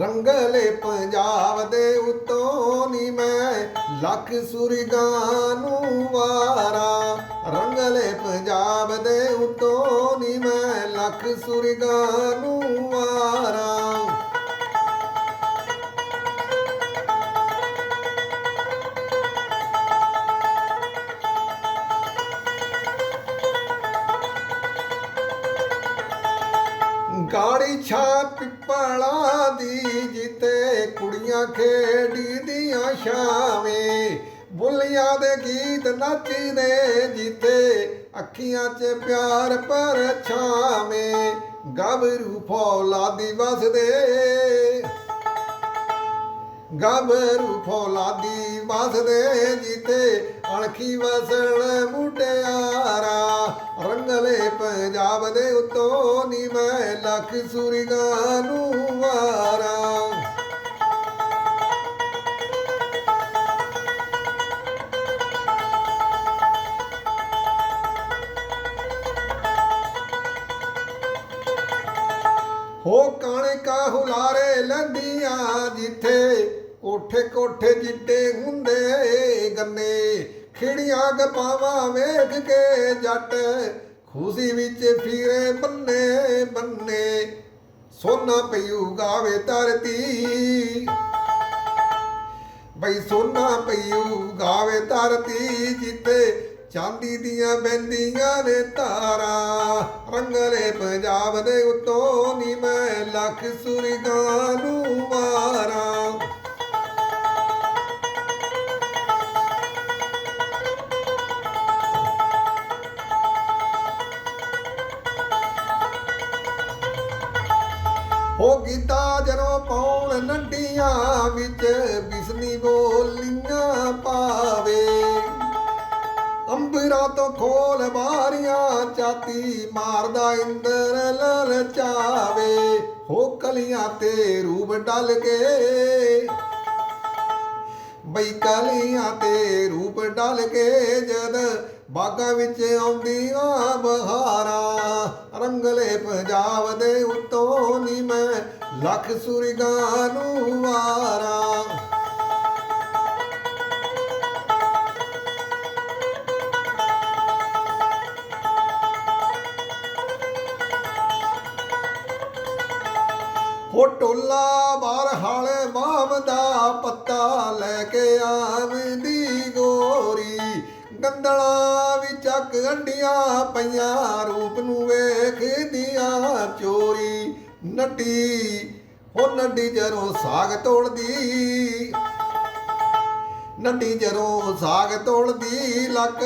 ਰੰਗਲੇ ਪੰਜਾਬ ਦੇ ਉਤੋਂ ਨੀ ਮੈਂ ਲੱਖ ਸੁਰਗਾਂ ਨੂੰ ਵਾਰਾ। ਰੰਗਲੇ ਪੰਜਾਬ ਦੇ ਉਤੋਂ ਨੀ ਮੈਂ ਲੱਖ ਸੁਰਗਾਂ ਨੂੰ ਵਾਰਾਂ। ਗਾੜੀ ਛਾ ਪਿੱਪਲਾ ਦੀ ਜਿੱਤੇ ਕੁੜੀਆਂ ਖੇੜੀ ਦੀਆਂ ਛਾਵੇਂ। ਬੁੱਲੀਆਂ ਦੇ ਗੀਤ ਨੱਚਦੇ ਜਿੱਤੇ ਅੱਖੀਆਂ 'ਚ ਪਿਆਰ ਪਰ ਛਾਵੇਂ। ਗਬਰੂ ਫੌਲਾਦੀ ਵਸਦੇ। ਗਬਰੂ ਫੌਲਾਦੀ ਵਸਦੇ ਜਿੱਤੇ, ਅਣਖੀ ਵਸਣ ਮੁਟਿਆਰਾ, ਰੰਗਲੇ ਪੰਜਾਬ ਦੇ ਉਤੋਂ ਨੀ ਮੈਂ ਲੱਖ ਸੁਰਗਾਂ ਨੂੰ ਵਾਰਾਂ। ਹੋ ਕਾਣੇ ਕਾ ਹੁਲਾਰੇ ਲੰਡੀਆਂ ਜਿੱਥੇ ਕੋਠੇ ਕੋਠੇ ਜਿੱਡੇ ਹੁੰਦੇ ਗੰਨੇ, ਖਿੜੀਆਂ ਗਪਾਵਾਂ ਵੇਖ ਕੇ ਜੱਟ ਖੁਸ਼ੀ ਵਿੱਚ ਫਿਰੇ ਬੰਨੇ ਬੰਨੇ, ਸੋਨਾ ਪਈੂ ਗਾਵੇ ਧਰਤੀ। ਬਈ ਸੋਨਾ ਪਈੂ ਗਾਵੇ ਧਰਤੀ ਜਿੱਤੇ ਚਾਂਦੀ ਦੀਆਂ ਬੈਂਦੀਆਂ ਨੇ ਤਾਰਾ, ਰੰਗਲੇ ਪੰਜਾਬ ਦੇ ਉਤੋਂ ਨੀ ਮੈਂ ਲੱਖ ਸੁਰਗਾਂ ਨੂੰ ਹੋ ਗੀਤਾ ਜਦੋਂ ਪਾਉਣ ਨੰਡੀਆਂ ਵਿੱਚ ਬਿਸਨੀ ਬੋਲੀਆਂ ਪਾਵੇ, ਅੰਬਰਾਂ ਤੋਂ ਖੋਲ ਬਾਰੀਆਂ ਚਾਤੀ ਮਾਰਦਾ ਇੰਦਰ ਲਲਚਾਵੇ, ਹੋ ਕਲੀਆਂ ਤੇ ਰੂਪ ਡਲ ਕੇ ਬਈ ਕਲੀਆਂ ਤੇ ਰੂਪ ਡਲ ਕੇ ਜਦ ਬਾਗਾਂ ਵਿੱਚ ਆਉਂਦੀਆਂ ਬਹਾਰਾਂ, ਰੰਗਲੇ ਪੰਜਾਬ ਦੇ ਉਤੋਂ ਨੀ ਮੈਂ ਲੱਖ ਸੁਰਗਾਂ ਨੂੰ ਵਾਰਾਂ। ਹੋ ਟੋਲਾ ਬਾਹਰ ਹਾਲੇ ਮਾਮ ਦਾ ਪੱਤ ਲੈ ਕੇ ਆਵਦੀ ਗੋਰੀ। ਗੰਦਲਾ ਵੀ ਚੱਕ ਗੰਡੀਆਂ ਪਈਆਂ, ਰੂਪ ਨੂੰ ਵੇਖਦੀਆਂ ਚੋਰੀ। ਨੱਡੀ ਹੋ ਨੱਡੀ ਜਰੋਂ ਸਾਗ ਤੋੜਦੀ। ਨੱਡੀ ਜਰੋਂ ਸਾਗ ਤੋੜਦੀ, ਲੱਕ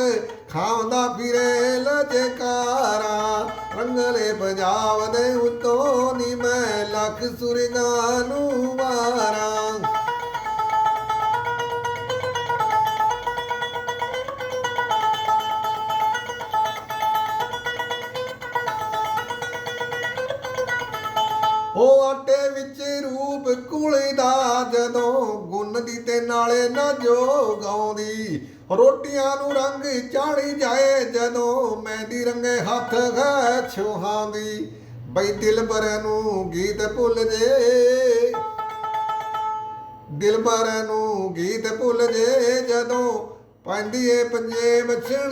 ਖਾਉਂਦਾ ਫਿਰੇ ਲਜਕਾਰਾ ਰੰਗਲੇ ਪੰਜਾਬ ਦੇ ਉਤੋਂ ਨੀ ਮੈਂ ਲੱਖ ਸੁਰਗਾਂ ਨੂੰ ਵਾਰਾਂ। ਉਹ ਵਿੱਚ ਰੂਪ ਕੁਲਦਾ ਜਦੋਂ ਗੁੰਨ ਦੀ ਤੇ ਨਾਲੇ ਨਾ ਜੋ ਗਾਉਂਦੀ ਰੋਟੀਆਂ ਨੂੰ ਰੰਗ ਚਾੜੀ ਜਾਏ ਜਦੋਂ ਮਹਿੰਦੀ ਰੰਗੇ ਹੱਥ ਹੈ ਛੋਹਾਂ ਦੀ ਬਈ ਦਿਲ ਨੂੰ ਗੀਤ ਭੁੱਲ ਜੇ। ਦਿਲ ਨੂੰ ਗੀਤ ਭੁੱਲ ਜੇ ਜਦੋਂ ਪੈਂਦੀ ਏ ਪੰਜੇ ਬਛਣ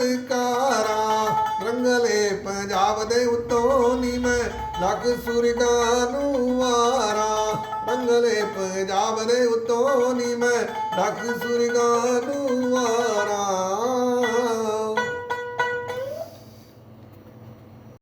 ਰੰਗਲੇ ਪੰਜਾਬ ਦੇ ਉਤੋਂ ਨੀ ਮੈਂ ਲੱਗ ਸੁਰਗਾਂ ਨੂੰ ਵਾਰਾਂ ਰੰਗਲੇ ਪੰਜਾਬ ਦੇ ਉਤੋਂ ਨੀ ਮੈਂ ਲੱਗ ਸੁਰਗਾਂ ਨੂੰ ਵਾਰਾਂ।